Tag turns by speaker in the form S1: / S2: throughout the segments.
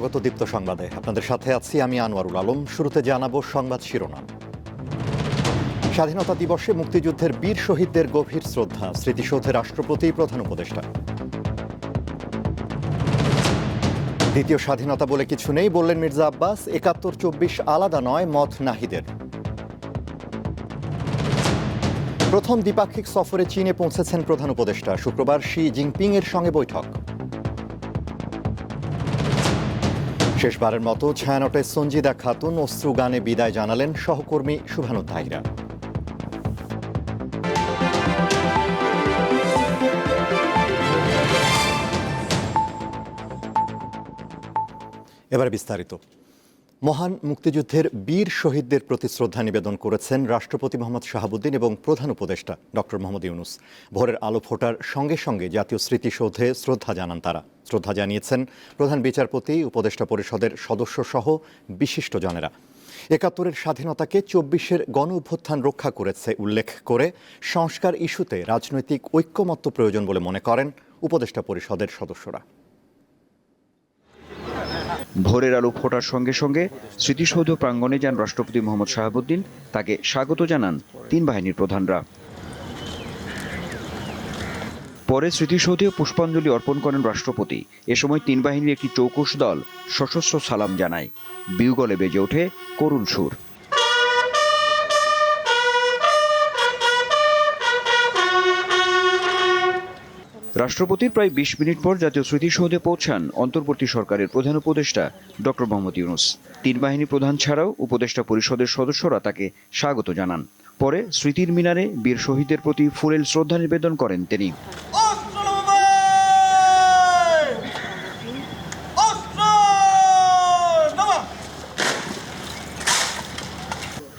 S1: স্বাগত দীপ্ত সংবাদে। আপনাদের সাথে আছি আমি আনোয়ারুল আলম। শুরুতে জানাব সংবাদ শিরোনাম। স্বাধীনতা দিবসে মুক্তিযুদ্ধের বীর শহীদদের গভীর শ্রদ্ধা, স্মৃতিসৌধে রাষ্ট্রপতি, প্রধান উপদেষ্টা। দ্বিতীয় স্বাধীনতা বলে কিছু নেই, বললেন মির্জা আব্বাস। একাত্তর চব্বিশ আলাদা নয়, মত নাহিদের। প্রথম দ্বিপাক্ষিক সফরে চীনে পৌঁছেছেন প্রধান উপদেষ্টা। শুক্রবার শি জিনপিং এর সঙ্গে বৈঠক। শেষবারের মতো ছায়ানটে সঞ্জিদা খাতুন অশ্রু গানে বিদায় জানালেন সহকর্মী শুভানু তাহিরা এবার বিস্তারিত। মহান মুক্তিযুদ্ধের বীর শহীদদের প্রতি শ্রদ্ধা নিবেদন করেছেন রাষ্ট্রপতি মোহাম্মদ শাহাবুদ্দিন এবং প্রধান উপদেষ্টা ডক্টর মোহাম্মদ ইউনুস। ভোরের আলো ফোটার সঙ্গে সঙ্গে জাতীয় স্মৃতিসৌধে শ্রদ্ধা জানান তারা। শ্রদ্ধা জানিয়েছেন প্রধান বিচারপতি, উপদেষ্টা পরিষদের সদস্য সহ বিশিষ্টজনেরা একাত্তরের স্বাধীনতাকে চব্বিশের গণ অভ্যুত্থান রক্ষা করেছে উল্লেখ করে সংস্কার ইস্যুতে রাজনৈতিক ঐক্যমত্য প্রয়োজন বলে মনে করেন উপদেষ্টা পরিষদের সদস্যরা।
S2: ভোরের আলো ফোটার সঙ্গে সঙ্গে স্মৃতিসৌধ প্রাঙ্গণে যান রাষ্ট্রপতি মোহাম্মদ শাহাবুদ্দিন। তাকে স্বাগত জানান তিন বাহিনীর প্রধানরা। পরে স্মৃতিসৌধে পুষ্পাঞ্জলি অর্পণ করেন রাষ্ট্রপতি। এ সময় তিন বাহিনীর একটি চৌকুশ দল সশস্ত্র সালাম জানায়। বিউগলে বেজে ওঠে করুণ সুর। রাষ্ট্রপতির প্রায় বিশ মিনিট পর জাতীয় স্মৃতিসৌধে পৌঁছান অন্তর্বর্তী সরকারের প্রধান উপদেষ্টা ডক্টর মোহাম্মদ ইউনুস তিন বাহিনী প্রধান ছাড়াও উপদেষ্টা পরিষদের সদস্যরা তাকে স্বাগত জানান পরে স্মৃতির মিনারে বীর শহীদদের প্রতি ফুলেল শ্রদ্ধা নিবেদন করেন তিনি!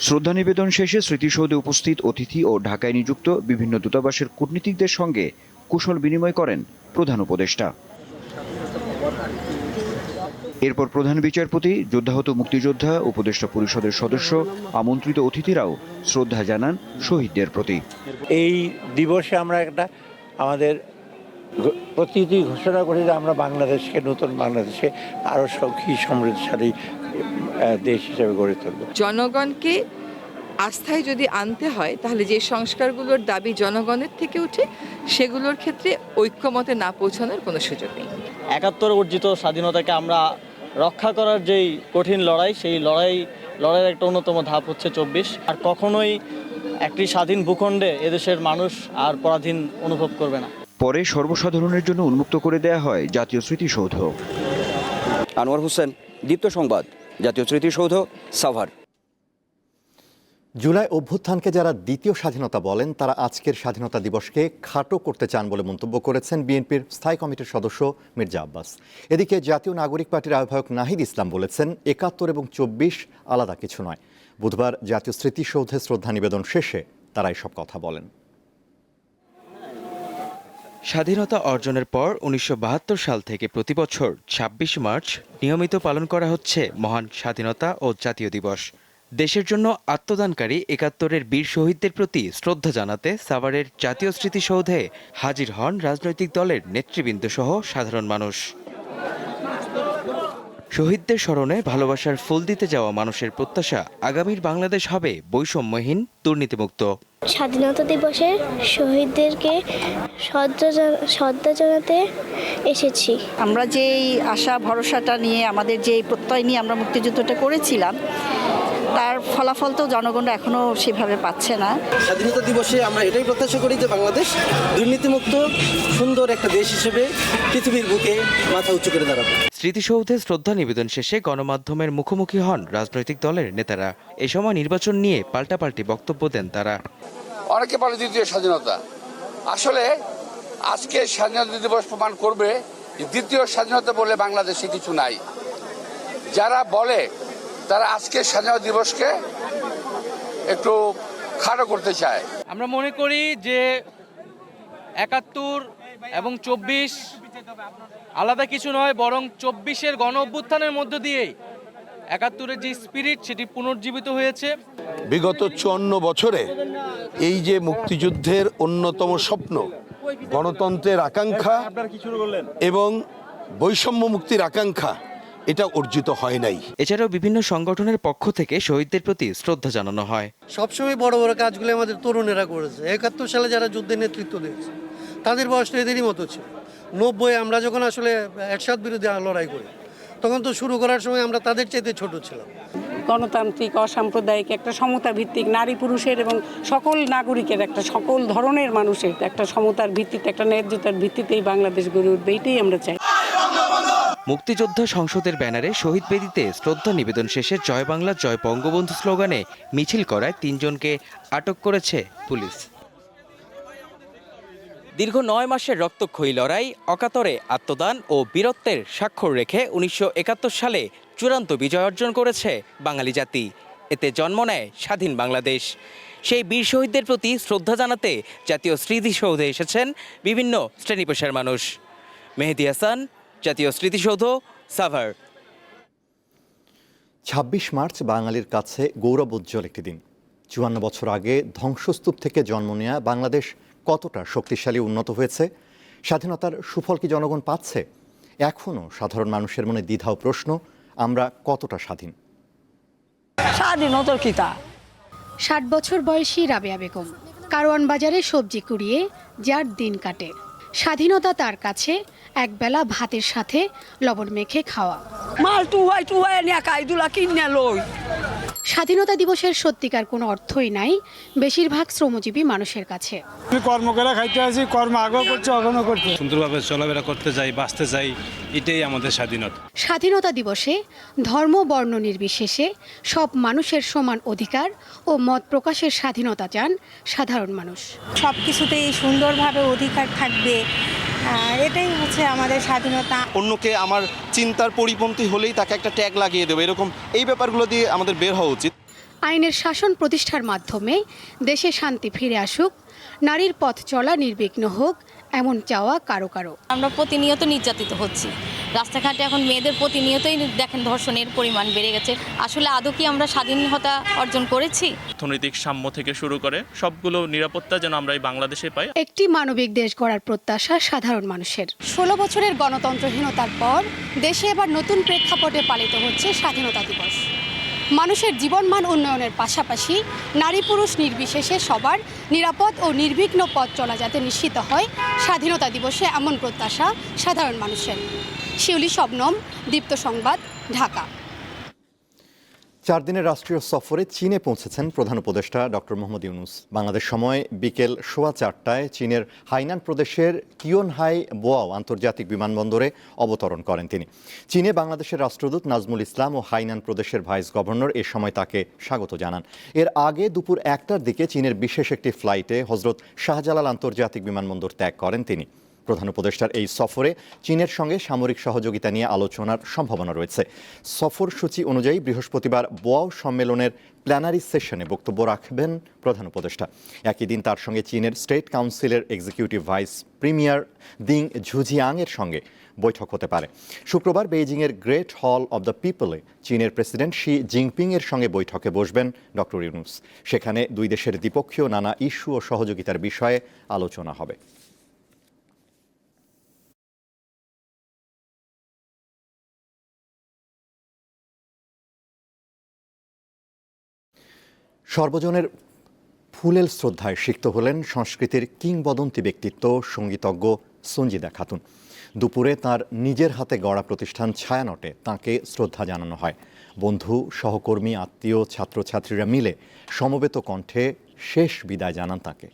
S2: শ্রদ্ধা নিবেদন শেষে স্মৃতিসৌধে উপস্থিত অতিথি ও ঢাকায় নিযুক্ত বিভিন্ন দূতাবাসের কূটনীতিকদের সঙ্গে কুশল বিনিময় করেন প্রধান উপদেষ্টা। এরপর প্রধান বিচারপতি যোদ্ধাহত মুক্তিযোদ্ধা উপদেষ্টা পরিষদের সদস্য আমন্ত্রিত অতিথিরাও শ্রদ্ধা জানান শহীদদের প্রতি।
S3: এই দিবসে আমরা একটা আমাদের প্রতিটি ঘোষণা করি যে আমরা বাংলাদেশকে নতুন বাংলাদেশে আরও সখী সমৃদ্ধশালী দেশ হিসেবে গড়ে তুলব।
S4: জনগণকে আস্থায় যদি আনতে হয় তাহলে যে সংস্কারগুলোর দাবি জনগণের থেকে উঠে সেগুলোর ক্ষেত্রে ঐক্যমতে না পৌঁছানোর কোনো সুযোগ নেই।
S5: একাত্তর অর্জিত স্বাধীনতাকে আমরা রক্ষা করার যেই কঠিন লড়াই সেই লড়াই লড়াইয়ের একটা অন্যতম ধাপ হচ্ছে চব্বিশ। আর কখনোই একটি স্বাধীন ভূখণ্ডে এদেশের মানুষ আর পরাধীন অনুভব করবে না।
S2: পরে সর্বসাধারণের জন্য উন্মুক্ত করে দেয়া হয় জাতীয় স্মৃতিসৌধ।
S6: আনোয়ার হোসেন দীপ্ত সংবাদ জাতীয় স্মৃতিসৌধ সাভার।
S1: জুলাই অভ্যুত্থানকে যারা দ্বিতীয় স্বাধীনতা বলেন, তারা আজকের স্বাধীনতা দিবসকে খাটো করতে চান বলে মন্তব্য করেছেন বিএনপির স্থায়ী কমিটির সদস্য মির্জা আব্বাস। এদিকে জাতীয় নাগরিক পার্টির আহ্বায়ক নাহিদ ইসলাম বলেছেন, একাত্তর এবং চব্বিশ আলাদা কিছু নয়। বুধবার জাতীয় স্মৃতিসৌধে শ্রদ্ধা নিবেদন শেষে তারা এসব কথা বলেন।
S7: স্বাধীনতা অর্জনের পর উনিশশো বাহাত্তর সাল থেকে প্রতি বছর ছাব্বিশ মার্চ নিয়মিত পালন করা হচ্ছে মহান স্বাধীনতা ও জাতীয় দিবস। দেশের জন্য আত্মদানকারী একাত্তরের বীর শহীদদের প্রতি শ্রদ্ধা জানাতে সাভারের জাতীয় স্মৃতিসৌধে হাজির হন রাজনৈতিক দলের নেতৃবৃন্দ সহ সাধারণ মানুষ। শহীদদের স্মরণে ভালোবাসার ফুল দিতে যাওয়া মানুষের প্রত্যাশা আগামীর বাংলাদেশ হবে বৈষম্যহীন দুর্নীতিমুক্ত।
S8: স্বাধীনতা দিবসে শহীদদেরকে শ্রদ্ধা জানাতে এসেছি।
S9: আমরা যেই আশা ভরসাটা নিয়ে আমাদের যে প্রত্যয় নিয়ে আমরা মুক্তিযুদ্ধটা করেছিলাম তার ফলাফল তো জনগণরা এখনও সেভাবে পাচ্ছে না।
S10: স্বাধীনতা দিবসে আমরা এটাই প্রত্যাশা করি যে বাংলাদেশ দুর্নীতিমুক্ত সুন্দর একটা দেশ হিসেবে পৃথিবীর বুকে মাথা উঁচু করে দাঁড়াবে।
S7: স্মৃতিসৌধে শ্রদ্ধা নিবেদন শেষে গণমাধ্যমের মুখোমুখি হন রাজনৈতিক দলের নেতারা। এ সময় নির্বাচন নিয়ে পাল্টাপাল্টি বক্তব্য দেন তারা।
S11: অনেকে বলে দ্বিতীয় স্বাধীনতা। আসলে আজকে স্বাধীনতা দিবস প্রমাণ করবে দ্বিতীয় স্বাধীনতা বলে বাংলাদেশে কিছু নাই। যারা বলে তারা আজকে স্বাধীনতা দিবসকে একটু খাটো করতে চায়।
S12: আমরা মনে করি যে একাত্তর এবং চব্বিশ আলাদা কিছু নয় বরং চব্বিশের গণ অভ্যুত্থানের মধ্য দিয়েই একাত্তরের যে স্পিরিট সেটি পুনর্জীবিত হয়েছে।
S13: বিগত চুয়ান্ন বছরে এই যে মুক্তিযুদ্ধের অন্যতম স্বপ্ন গণতন্ত্রের আকাঙ্ক্ষা এবং বৈষম্য মুক্তির আকাঙ্ক্ষা এটা অর্জিত হয় নাই।
S7: এছাড়াও বিভিন্ন সংগঠনের পক্ষ থেকে শহীদদের প্রতি শ্রদ্ধা জানানো হয়।
S10: সবসময় বড় বড় কাজগুলো আমাদের তরুণেরা করেছে। একাত্তর সালে যারা যুদ্ধের নেতৃত্ব দিয়েছে তাদের বয়স তো এদেরই মতো ছিল। নব্বই আমরা যখন আসলে একসাথ বিরুদ্ধে লড়াই করি তখন তো শুরু করার সময় আমরা তাদের চাইতে ছোট ছিলাম।
S9: গণতান্ত্রিক অসাম্প্রদায়িক একটা সমতা ভিত্তিক নারী পুরুষের এবং সকল নাগরিকের একটা সকল ধরনের মানুষের একটা সমতার ভিত্তিতে একটা ন্যায্যতার ভিত্তিতেই বাংলাদেশ গড়ে উঠবে এটাই আমরা চাই।
S7: মুক্তিযোদ্ধা সংসদের ব্যানারে শহীদ বেদিতে শ্রদ্ধা নিবেদন শেষে জয় বাংলা, জয় বঙ্গবন্ধু স্লোগানে মিছিল করায় তিনজনকে আটক করেছে পুলিশ। দীর্ঘ নয় মাসের রক্তক্ষয়ী লড়াই, অকাতরে আত্মদান ও বীরত্বের স্বাক্ষর রেখে উনিশশো একাত্তর সালে চূড়ান্ত বিজয় অর্জন করেছে বাঙালি জাতি। এতে জন্ম নেয় স্বাধীন বাংলাদেশ। সেই বীর শহীদদের প্রতি শ্রদ্ধা জানাতে জাতীয় স্মৃতিসৌধে এসেছেন বিভিন্ন শ্রেণি পেশার মানুষ। মেহেদি হাসান জাতীয় স্মৃতিসৌধ সাভার।
S1: ছাব্বিশ মার্চ বাঙালির কাছে গৌরবোজ্জ্বল একটি দিন। চুয়ান্ন বছর আগে ধ্বংসস্তূপ থেকে জন্ম নেওয়া বাংলাদেশ কতটা শক্তিশালী উন্নত হয়েছে স্বাধীনতার সুফল কি জনগণ পাচ্ছে? এখনও সাধারণ মানুষের মনে দ্বিধা ও প্রশ্ন আমরা কতটা স্বাধীন?
S9: স্বাধীনতার কিতা
S8: ষাট বছর বয়সী রাবেয়া বেগম কারওয়ান বাজারে সবজি কুড়িয়ে যার দিন কাটে। স্বাধীনতা তার কাছে একবেলা ভাতের সাথে লবণ মেখে খাওয়া।
S9: মাল টুহাই টুহাই নিয়ে কাইদুলা কিনে লই।
S8: স্বাধীনতা দিবসের সত্যিকার কোনো অর্থই নাই বেশিরভাগ শ্রমজীবী মানুষের কাছে।
S5: কর্ম করে খাইতে আছি কর্ম আগেও করছে এখনও করছে।
S12: সুন্দরভাবে চলাফেরা করতে যাই বাঁচতে চাই এটাই আমাদের স্বাধীনতা।
S8: স্বাধীনতা দিবসে ধর্ম বর্ণ নির্বিশেষে সব মানুষের সমান অধিকার ও মত প্রকাশের স্বাধীনতা চান সাধারণ মানুষ।
S9: সব কিছুতেই সুন্দরভাবে অধিকার থাকবে। এটাই হচ্ছে আমাদের স্বাধীনতা।
S5: অন্যকে আমার চিন্তার পরিপন্থী হলেই তাকে একটা ট্যাগ লাগিয়ে দেবো। এরকম এই ব্যাপারগুলো দিয়ে আমাদের বের হওয়া উচিত।
S8: আইনের শাসন প্রতিষ্ঠার মাধ্যমে দেশে শান্তি ফিরে আসুক নারীর পথ চলা নির্বিঘ্ন হোক এমন চাওয়া কারও কারও?
S9: আমরা প্রতিনিয়ত নির্যাতিত হচ্ছি। রাস্তাঘাটে এখন মেয়েদের প্রতিনিয়তই দেখেন ধর্ষণের পরিমাণ বেড়ে গেছে। আসলে আদৌ কি আমরা স্বাধীনতা অর্জন করেছি?
S12: অর্থনৈতিক সাম্য থেকে শুরু করে সবগুলো নিরাপত্তা যেন আমরা এই বাংলাদেশে পাই।
S8: একটি মানবিক দেশ গড়ার প্রত্যাশা সাধারণ মানুষের। ষোলো বছরের গণতন্ত্রহীনতার পর দেশে এবার নতুন প্রেক্ষাপটে পালিত হচ্ছে স্বাধীনতা দিবস। মানুষের জীবনমান উন্নয়নের পাশাপাশি নারী পুরুষ নির্বিশেষে সবার নিরাপদ ও নির্বিঘ্ন পথ চলা যাতে নিশ্চিত হয়, স্বাধীনতা দিবসে এমন প্রত্যাশা সাধারণ মানুষের। শিউলি শবনম, দীপ্ত সংবাদ, ঢাকা।
S1: চার দিনের রাষ্ট্রীয় সফরে চীনে পৌঁছেছেন প্রধান উপদেষ্টা ডক্টর মোহাম্মদ ইউনুস। বাংলাদেশ সময় বিকেল সোয়া চারটায় চীনের হাইনান প্রদেশের কিয়নহাই বোয়াও আন্তর্জাতিক বিমানবন্দরে অবতরণ করেন তিনি। চীনে বাংলাদেশের রাষ্ট্রদূত নাজমুল ইসলাম ও হাইনান প্রদেশের ভাইস গভর্নর এ সময় তাকে স্বাগত জানান। এর আগে দুপুর একটার দিকে চীনের বিশেষ একটি ফ্লাইটে হজরত শাহজালাল আন্তর্জাতিক বিমানবন্দর ত্যাগ করেন তিনি। প্রধান উপদেষ্টার এই সফরে চীনের সঙ্গে সামরিক সহযোগিতা নিয়ে আলোচনার সম্ভাবনা রয়েছে। সফরসূচি অনুযায়ী বৃহস্পতিবার বোয়াও সম্মেলনের প্ল্যানারি সেশনে বক্তব্য রাখবেন প্রধান উপদেষ্টা। একই দিন তার সঙ্গে চীনের স্টেট কাউন্সিলের এক্সিকিউটিভ ভাইস প্রিমিয়ার দিং ঝুজিয়াং এর সঙ্গে বৈঠক হতে পারে। শুক্রবার বেইজিংয়ের গ্রেট হল অব দ্য পিপলে চীনের প্রেসিডেন্ট শি জিনপিং এর সঙ্গে বৈঠকে বসবেন ডক্টর ইউনুস। সেখানে দুই দেশের দ্বিপক্ষীয় নানা ইস্যু ও সহযোগিতার বিষয়ে আলোচনা হবে। সর্বজনের ফুলেল শ্রদ্ধায় সিক্ত হলেন সংস্কৃতির কিংবদন্তি ব্যক্তিত্ব সঙ্গীতজ্ঞ সঞ্জিদা খাতুন। দুপুরে তার নিজের হাতে গড়া প্রতিষ্ঠান ছায়ানটে তাকে শ্রদ্ধা জানানো হয়। বন্ধু, সহকর্মী, আত্মীয়, ছাত্রছাত্রীরা মিলে সমবেত কণ্ঠে শেষ বিদায় জানান তাকে।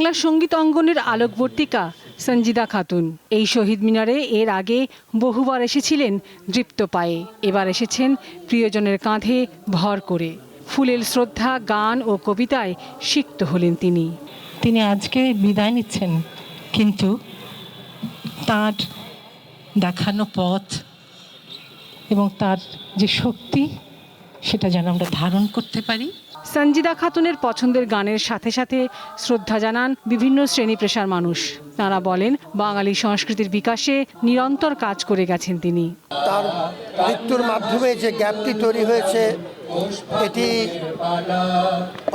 S9: বাংলা সংগীত অঙ্গনের আলোকবর্তিকা সঞ্জিদা খাতুন। এই শহীদ মিনারে এর আগে বহুবার এসেছিলেন দৃপ্ত পায়ে। এবার এসেছেন প্রিয়জনের কাঁধে ভর করে। ফুলেল শ্রদ্ধা, গান ও কবিতায় সিক্ত হলেন তিনি।
S14: তিনি আজকে বিদায় নিচ্ছেন, কিন্তু তার দেখানো পথ এবং তার যে শক্তি, সেটা যেন আমরা ধারণ করতে পারি।
S9: সঞ্জিদা খাতুনের পছন্দের গানের সাথে সাথে শ্রদ্ধা জানান বিভিন্ন শ্রেণি পেশার মানুষ। তারা বলেন বাঙালি সংস্কৃতির বিকাশে নিরন্তর কাজ করে গেছেন তিনি।
S10: তার মৃত্যুর মাধ্যমে যে গ্যাপটি তৈরি হয়েছে এটি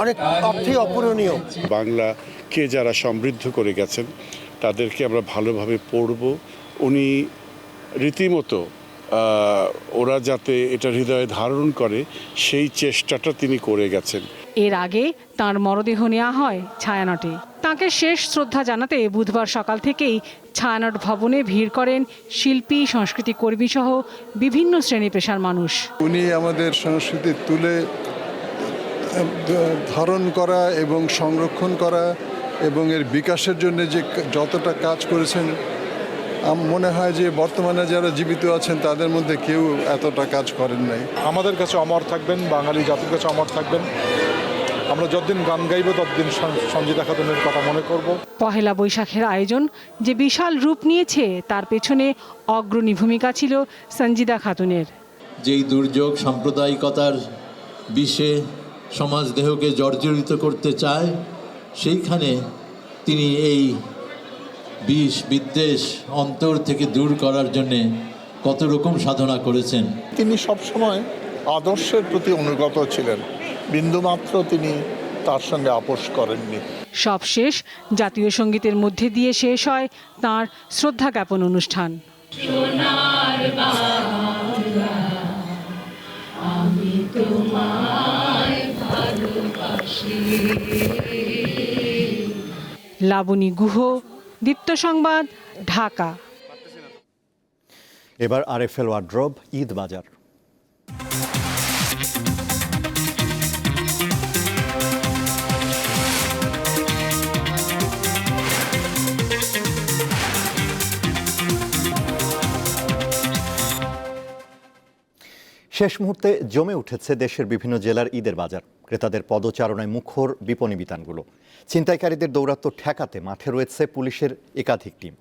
S10: অনেক অর্থে অপূরণীয়।
S15: বাংলাকে যারা সমৃদ্ধ করে গেছেন তাদেরকে আমরা ভালোভাবে পড়ব। উনি রীতিমতো ওরা যাতে এটা হৃদয়ে ধারণ করে সেই চেষ্টাটা তিনি করে গেছেন।
S9: এর আগে তার মরদেহ নেওয়া হয় ছায়ানটে। তাকে শেষ শ্রদ্ধা জানাতে বুধবার সকাল থেকেই ছায়ানট ভবনে ভিড় করেন শিল্পী সংস্কৃতি কর্মী সহ বিভিন্ন শ্রেণি পেশার মানুষ।
S15: উনি আমাদের সংস্কৃতি তুলে ধারণ করা এবং সংরক্ষণ করা এবং এর বিকাশের জন্য যে যতটা কাজ করেছেন মনে হয় যে বর্তমানে যারা জীবিত আছেন তাদের মধ্যে কেউ এতটা কাজ করেন নাই। আমাদের কাছে অমর থাকবেন বাঙালি জাতির কাছে অমর থাকবেন। আমরা যতদিন গান গাইব ততদিন সঞ্জিতা খাতুনের কথা মনে করব।
S9: পহেলা বৈশাখের আয়োজন যে বিশাল রূপ নিয়েছে তার পেছনে অগ্রণী ভূমিকা ছিল সঞ্জিদা খাতুনের।
S16: যেই দুর্যোগ সাম্প্রদায়িকতার বিষে সমাজ দেহকে জর্জরিত করতে চায় সেইখানে তিনি এই বিষ বিদ্বেষ অন্তর থেকে দূর করার জন্যে কত রকম সাধনা করেছেন।
S15: তিনি সবসময় আদর্শের প্রতি অনুগত ছিলেন। বিন্দুমাত্র তিনি তার সঙ্গে আপোষ করেননি।
S9: সবশেষ জাতীয় সঙ্গীতের মধ্যে দিয়ে শেষ হয় তার শ্রদ্ধা জ্ঞাপন অনুষ্ঠান। লাবণী গুহ দীপ্ত সংবাদ ঢাকা।
S1: এবার আরএফএল ওয়ার্ড্রব ঈদ বাজার। শেষ মুহূর্তে জমে উঠেছে দেশের বিভিন্ন জেলার ঈদের বাজার। ক্রেতাদের পদচারণায় মুখর বিপণী বিতানগুলো। ছিনতাইকারীদের দৌরাত্ম ঠেকাতে মাঠে রয়েছে পুলিশের একাধিক টিম।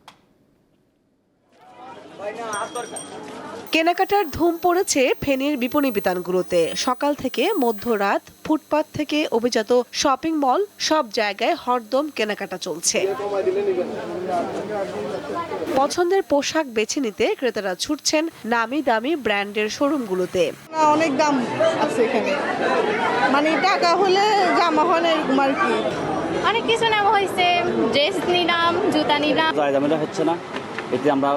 S17: কেনাকাটার ধুম পড়েছে ফেনীর বিপণী বিতানগুলোতে। সকাল থেকে মধ্যরাত ফুটপাত থেকে অভিজাত শপিং মল সব জায়গায় হরদম কেনাকাটা চলছে। পছন্দের পোশাক বেছে নিতে ক্রেতারা ছুটছেন নামি দামি ব্র্যান্ডের শোরুমগুলোতে।
S18: অনেক দাম আছে এখানে। মানে টাকা হলে জামা হয় না এরকম আর কি।
S19: অনেক কিছু নেওয়া হয়েছে। ড্রেস নিলাম জুতা নিলাম।
S5: দামেটা হচ্ছে না। এতে আমরা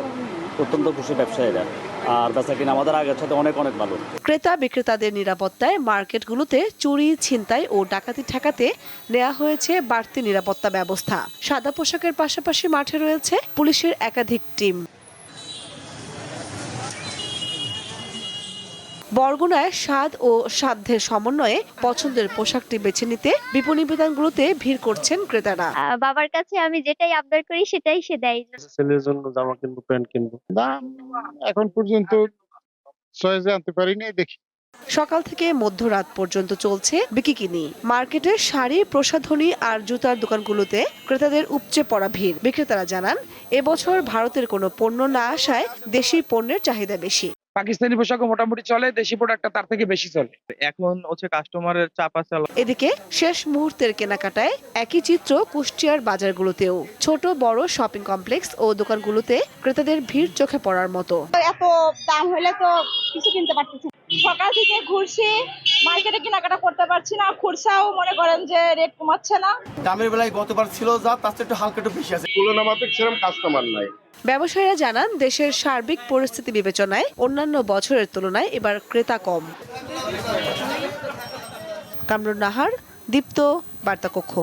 S5: অত্যন্ত খুশি ব্যবসায়ীরা। আর বেচা কিনা আমাদের আগের সাথে অনেক অনেক ভালো।
S17: ক্রেতা বিক্রেতাদের নিরাপত্তায় মার্কেটগুলোতে চুরি, ছিনতাই ও ডাকাতি ঠেকাতে নেওয়া হয়েছে বাড়তি নিরাপত্তা ব্যবস্থা। সাদা পোশাকের পাশাপাশি মাঠে রয়েছে পুলিশের একাধিক টিম। বরগুনায় স্বাদ ও সাধ্যের সমন্বয়ে পছন্দের পোশাকটি বেছে নিতে বিপণী বিতানগুলোতে ভিড় করছেন ক্রেতারা।
S19: বাবার কাছে আমি যেটাই আবদার করি সেটাই সে দেয়।
S15: ছেলের জন্য জামা কিনবো প্যান্ট কিনবো। দাম এখন পর্যন্ত চয়েসে আনতে পারিনি দেখি।
S17: সকাল থেকে মধ্যরাত পর্যন্ত চলছে বিকিকিনি মার্কেটের শাড়ি প্রসাধনী আর জুতার দোকানগুলোতে ক্রেতাদের উপচে পড়া ভিড়। বিক্রেতারা জানান এবছর ভারতের কোনো পণ্য না আসায় দেশি পণ্যের চাহিদা বেশি।
S5: পাকিস্তানি পোশাকও মোটামুটি চলে দেশি প্রোডাক্টটা তার থেকে বেশি চলে। এখন হচ্ছে কাস্টমারের চাপ আছে
S17: এদিকে শেষ মুহূর্তের কেনাকাটায় একই চিত্র কুষ্টিয়ার বাজারগুলোতেও। ছোট বড় শপিং কমপ্লেক্স ও দোকানগুলোতে ক্রেতাদের ভিড় চোখে পড়ার মতো।
S18: এত দাম হলে তো কিছু কিনতে পারতেছি না। সকাল থেকে ঘুরছি মার্কেটে কেনাকাটা করতে পারছি না খুরসাও মনে করেন যে রেট কমাচ্ছে না।
S5: দামের বেলায় গতবার ছিল যা তার একটু হালকা একটু বেশি আছে।
S15: তুলনা মাফিক সেরকম কাস্টমার নাই।
S17: ব্যবসায়ীরা জানান দেশের সার্বিক পরিস্থিতি বিবেচনায় অন্যান্য বছরের তুলনায় এবার ক্রেতা কম। কামরুন নাহার দীপ্ত বার্তাকক্ষ।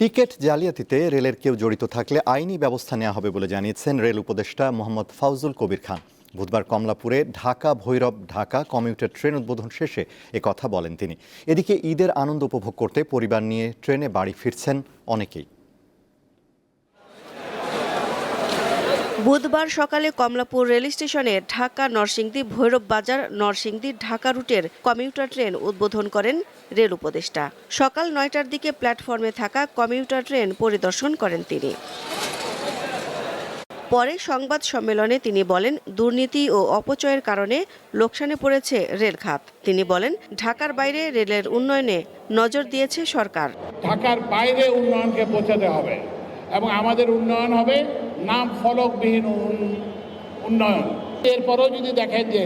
S1: টিকিট জালিয়াতিতে রেলের কেউ জড়িত থাকলে আইনি ব্যবস্থা নেওয়া হবে বলে জানিয়েছেন রেল উপদেষ্টা মোহাম্মদ ফাউজুল কবির খান। বুধবার কমলাপুরে ঢাকা ভৈরব ঢাকা কমিউটার ট্রেন উদ্বোধন শেষে এ কথা বলেন তিনি। এদিকে ঈদের আনন্দ উপভোগ করতে পরিবার নিয়ে ট্রেনে বাড়ি ফিরছেন অনেকেই।
S17: বুধবার সকালে কমলাপুর রেল স্টেশনে ঢাকা নরসিংদী ভৈরব বাজার নরসিংদী ঢাকা রুটের কমিউটার ট্রেন উদ্বোধন করেন রেল উপদেষ্টা। সকাল নয়টার দিকে প্ল্যাটফর্মে থাকা কমিউটার ট্রেন পরিদর্শন করেন তিনি। পরে সংবাদ সম্মেলনে তিনি বলেন, দুর্নীতি ও অপচয়ের কারণে লোকসানে পড়েছে রেল খাত। তিনি বলেন, ঢাকার বাইরে রেলের উন্নয়নে নজর দিয়েছে সরকার।
S11: ঢাকার বাইরে উন্নয়নকে পৌঁছাতে হবে এবং আমাদের উন্নয়ন হবে নাম ফলকবিহীন উন্নয়ন। এরপরেও যদি দেখেন যে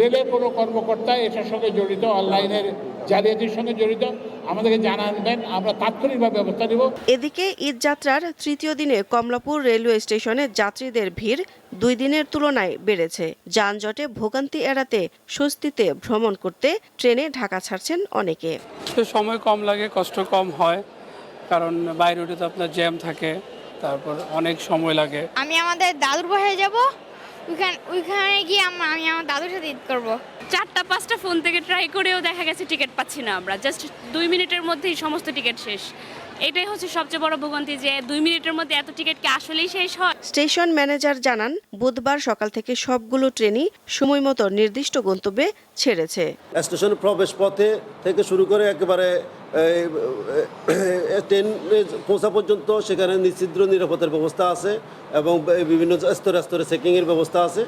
S20: রেলের কোনো কর্মকর্তা এটার সঙ্গে জড়িত অনলাইনের জালিয়াতির সঙ্গে জড়িত আমাদেরকে জানাবেন আমরা তাৎক্ষণিকভাবে ব্যবস্থা নেব।
S17: এদিকে ঈদ যাত্রার তৃতীয় দিনে কমলাপুর রেলওয়ে স্টেশনে যাত্রীদের ভিড় দুই দিনের তুলনায় বেড়েছে। যানজটে ভোগান্তি এড়াতে স্বস্তিতে ভ্রমণ করতে ট্রেনে ঢাকা ছাড়ছেন অনেকে।
S21: সময় কম লাগে কষ্ট কম হয় কারণ বাইরে তো আপনার জ্যাম থাকে তারপর অনেক সময় লাগে।
S19: আমি আমাদের দাদুর বাসায় যাব ওইখানে ওইখানে গিয়ে আমি আমার দাদুর সাথে ঈদ করব। চারটা, পাঁচটা ফোন থেকে ট্রাই করেও দেখা গেছে টিকিট পাচ্ছি না আমরা। জাস্ট দুই মিনিটের মধ্যেই সমস্ত টিকিট শেষ। এটাই হচ্ছে সবচেয়ে বড় ভোগান্তি যে দুই মিনিটের মধ্যে এত টিকিট কি আসলেই শেষ হয়?
S17: স্টেশন ম্যানেজার জানান বুধবার সকাল থেকে সবগুলো ট্রেনই সময় মতো নির্দিষ্ট গন্তব্যে ছেড়েছে।
S22: স্টেশন প্রবেশ পথে থেকে শুরু করে একেবারে ট্রেনে পৌঁছা পর্যন্ত সেখানে নিশ্চিদ্র নিরাপত্তার ব্যবস্থা আছে এবং বিভিন্ন স্তরে স্তরে চেকিংয়ের ব্যবস্থা আছে।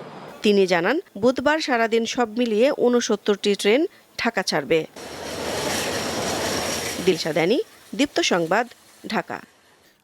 S17: তিনি জানান বুধবার সারাদিন সব মিলিয়ে উনসত্তরটি ট্রেন ঢাকা ছাড়বে। দিলশা দানি দীপ্ত সংবাদ ঢাকা।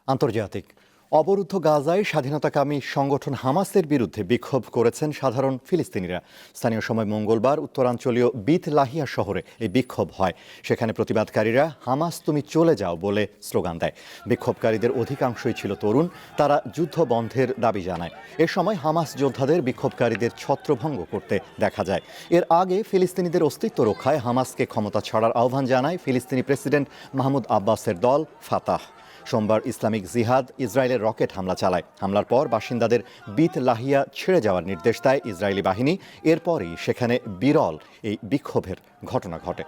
S1: আন্তর্জাতিক অবরুদ্ধ গাজায় স্বাধীনতাকামী সংগঠন হামাসের বিরুদ্ধে বিক্ষোভ করেছেন সাধারণ ফিলিস্তিনিরা। স্থানীয় সময় মঙ্গলবার উত্তরাঞ্চলীয় বিত লাহিয়া শহরে এই বিক্ষোভ হয়। সেখানে প্রতিবাদকারীরা, হামাস, তুমি চলে যাও বলে স্লোগান দেয়। বিক্ষোভকারীদের অধিকাংশই ছিল তরুণ, তারা যুদ্ধ বন্ধের দাবি জানায়। এ সময় হামাস যোদ্ধাদের বিক্ষোভকারীদের ছত্রভঙ্গ করতে দেখা যায়। এর আগে ফিলিস্তিনিদের অস্তিত্ব রক্ষায় হামাসকে ক্ষমতা ছাড়ার আহ্বান জানায় ফিলিস্তিনি প্রেসিডেন্ট মাহমুদ আব্বাসের দল ফাতাহ। সোমবার ইসলামিক জিহাদ ইসরায়েলের রকেট হামলা চালায়। হামলার পর বাসিন্দাদের বিত লাহিয়া ছেড়ে যাওয়ার নির্দেশ দেয় ইসরায়েলি বাহিনী। এরপরই সেখানে বিরল এই বিক্ষোভের ঘটনা ঘটে।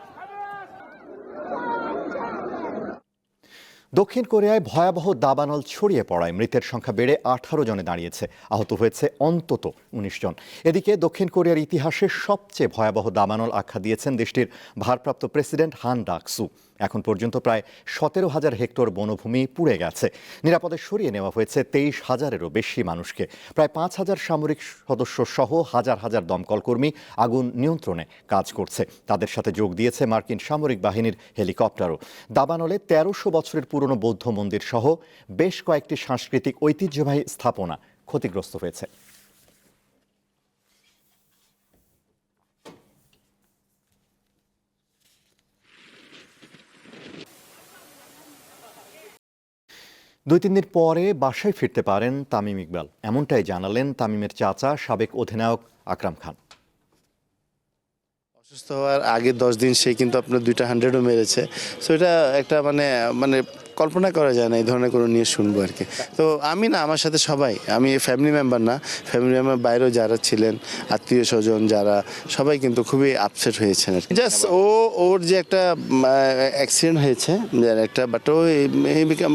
S1: দক্ষিণ কোরিয়ায় ভয়াবহ দাবানল ছড়িয়ে পড়ায়। মৃতের সংখ্যা বেড়ে আঠারো জনে দাঁড়িয়েছে। আহত হয়েছে অন্তত উনিশ জন। এদিকে দক্ষিণ কোরিয়ার ইতিহাসে সবচেয়ে ভয়াবহ দাবানল আখ্যা দিয়েছেন দেশটির ভারপ্রাপ্ত প্রেসিডেন্ট হান ডাকসু এখন পর্যন্ত প্রায় সতেরো হাজার হেক্টর বনভূমি পুড়ে গেছে। নিরাপদে সরিয়ে নেওয়া হয়েছে তেইশ হাজারেরও বেশি মানুষকে। প্রায় পাঁচ হাজার সামরিক সদস্য সহ হাজার হাজার দমকল কর্মী আগুন নিয়ন্ত্রণে কাজ করছে। তাদের সাথে যোগ দিয়েছে মার্কিন সামরিক বাহিনীর হেলিকপ্টারও। দাবানলে তেরোশো বছরের পুরনো বৌদ্ধ মন্দির সহ বেশ কয়েকটি সাংস্কৃতিক ঐতিহ্যবাহী স্থাপনা ক্ষতিগ্রস্ত হয়েছে। দুই তিন দিন পরে বাসায় ফিরতে পারেন তামিম ইকবাল। এমনটাই জানালেন তামিমের চাচা, সাবেক অধিনায়ক আকরাম খান।
S23: অসুস্থ হওয়ার আগে দশ দিন সে কিন্তু আপনার দুইটা হান্ড্রেডও মেরেছে। সো এটা একটা মানে মানে কল্পনা করা যায় না এই ধরনের কোনো নিউজ শুনব আর কি। তো আমি না আমার সাথে সবাই আমি ফ্যামিলি মেম্বার না ফ্যামিলি মেম্বার বাইরেও যারা ছিলেন আত্মীয় স্বজন যারা সবাই কিন্তু খুবই আপসেট হয়েছেন আর কি। জাস্ট ও ওর যে একটা অ্যাক্সিডেন্ট হয়েছে একটা বাট ও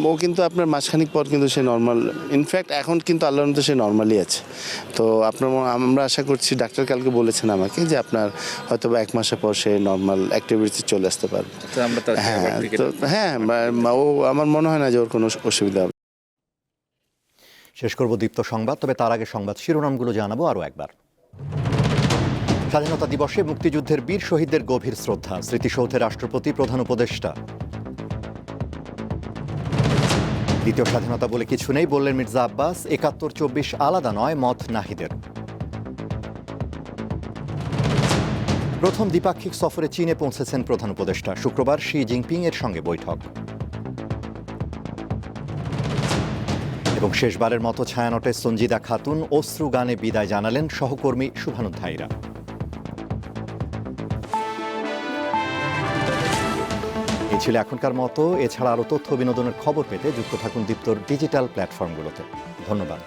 S23: ও কিন্তু আপনার মাসখানিক পর কিন্তু সে নর্মাল ইনফ্যাক্ট এখন কিন্তু আল্লাহর মতো সে নর্মালি আছে। তো আপনার আমরা আশা করছি ডাক্তার কালকে বলেছেন আমাকে যে আপনার হয়তো বা এক মাসের পর সে নর্মাল অ্যাক্টিভিটি চলে আসতে পারবে। হ্যাঁ তো হ্যাঁ ও আমার মনে হয় না যে ওর কোনো অসুবিধা হবে।
S1: শেষ করব দীপ্ত সংবাদ, তবে তার আগে সংবাদ শিরোনামগুলো জানাব আরও একবার। স্বাধীনতা দিবসে মুক্তিযুদ্ধের বীর শহীদদের গভীর শ্রদ্ধা, স্মৃতিসৌধে রাষ্ট্রপতি, প্রধান উপদেষ্টা। দ্বিতীয় স্বাধীনতা বলে কিছু নেই, বললেন মির্জা আব্বাস, একাত্তর চব্বিশ আলাদা নয়, মত নাহিদের। প্রথম দ্বিপাক্ষিক সফরে চীনে পৌঁছেছেন প্রধান উপদেষ্টা, শুক্রবার শি জিনপিং এর সঙ্গে বৈঠক। এবং শেষবারের মতো ছায়ানটে সঞ্জিদা খাতুন অশ্রু গানে বিদায় জানালেন সহকর্মী শুভানুধ্যায়ীরা। এ ছিল এখনকার মতো। এছাড়া আরও তথ্য বিনোদনের খবর পেতে যুক্ত থাকুন দীপ্তর ডিজিটাল প্ল্যাটফর্মগুলোতে। ধন্যবাদ।